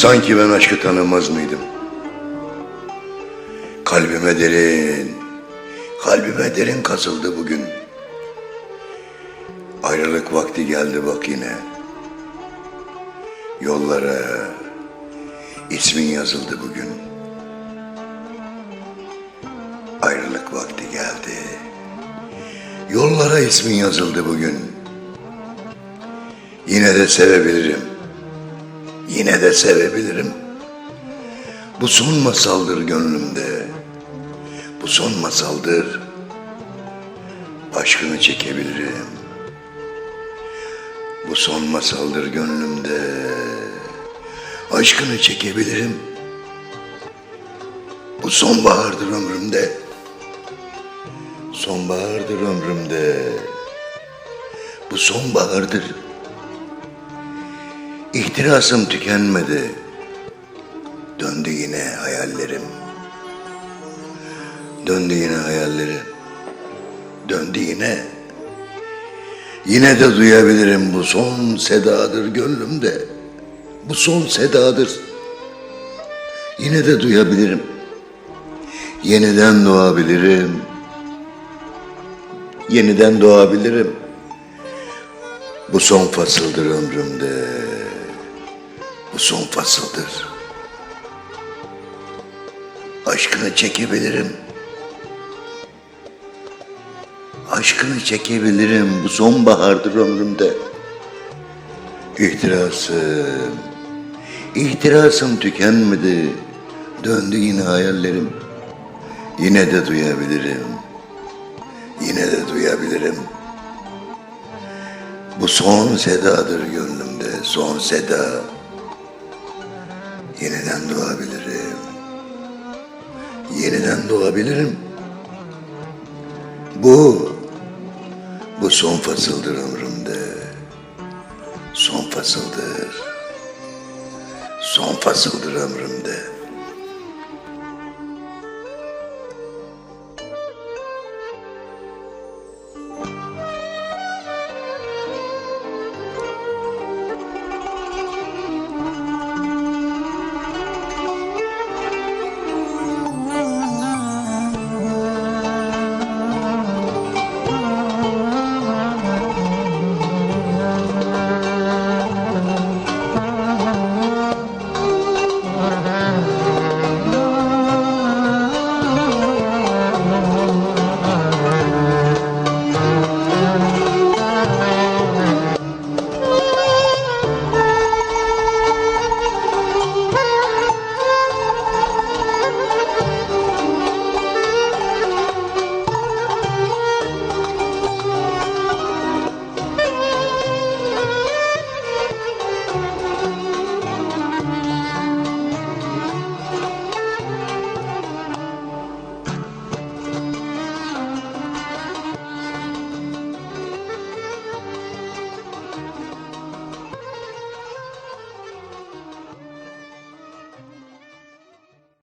Sanki ben aşkı tanımaz mıydım? Kalbime derin, kalbime derin kazıldı bugün. Ayrılık vakti geldi bak yine. Yollara ismin yazıldı bugün. Ayrılık vakti geldi. Yollara ismin yazıldı bugün. Yine de sevebilirim. Yine de sevebilirim. Bu son masaldır gönlümde. Bu son masaldır. Aşkını çekebilirim. Bu son masaldır gönlümde. Aşkını çekebilirim. Bu sonbahardır ömrümde. Sonbahardır ömrümde. Bu sonbahardır. İhtirasım tükenmedi. Döndü yine hayallerim. Döndü yine hayallerim. Döndü yine. Yine de duyabilirim bu son sedadır gönlümde. Bu son sedadır. Yine de duyabilirim. Yeniden doğabilirim. Yeniden doğabilirim. Bu son fasıldır ömrümde. Bu son fasıldır. Aşkını çekebilirim. Aşkını çekebilirim. Bu sonbahardır ömrümde. İhtirasım, ihtirasım tükenmedi. Döndü yine hayallerim. Yine de duyabilirim. Yine de duyabilirim. Bu son sedadır gönlümde, son seda. Yeniden doğabilirim. Yeniden doğabilirim. Bu, bu son fasıldır ömrümde. Son fasıldır. Son fasıldır ömrümde.